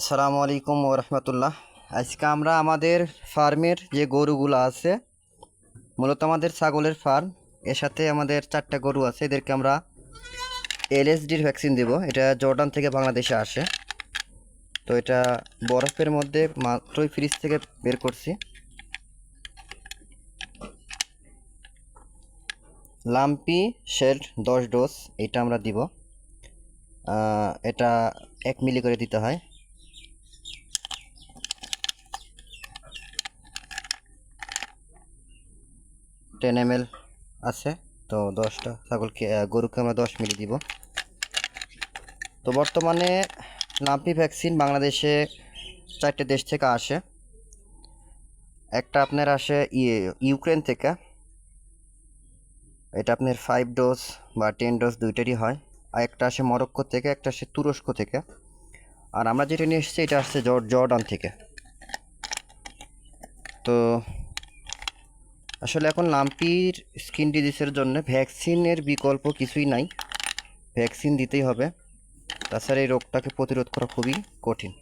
আসসালামু আলাইকুম রহমতুল্লাহ। আজকে আমরা আমাদের ফার্মের যে গরুগুলো আছে, মূলত আমাদের ছাগলের ফার্ম, এর সাথে আমাদের চারটা গরু আছে, এদেরকে আমরা এলএসডির ভ্যাকসিন দেব। এটা জর্ডান থেকে বাংলাদেশে আসে। তো এটা বরফের মধ্যে মাত্রই ফ্রিজ থেকে বের করছি। লাম্পি শেল্ড দশ ডোজ, এটা আমরা দিব। এটা এক মিলি করে দিতে হয়। টেন এম আছে, তো দশটা ছাগলকে গরুকে আমরা দশ মিলি দিব। তো বর্তমানে লাম্পি ভ্যাকসিন বাংলাদেশে চারটে দেশ থেকে আসে। একটা আপনার আসে ইয়ে ইউক্রেন থেকে। এটা আপনার ফাইভ ডোজ বা টেন ডোজ দুইটারই হয়। আর একটা আসে মরক্কো থেকে, একটা আসে তুরস্ক থেকে। আর আমরা যেটা নিয়ে এসেছি, এটা আসছে জর্ডান থেকে। তো আসলে এখন লাম্পির স্কিন ডিজিজের জন্য ভ্যাকসিনের বিকল্প কিছুই নাই। ভ্যাকসিন দিতেই হবে। তাছাড়া এই রোগটাকে প্রতিরোধ করা খুবই কঠিন।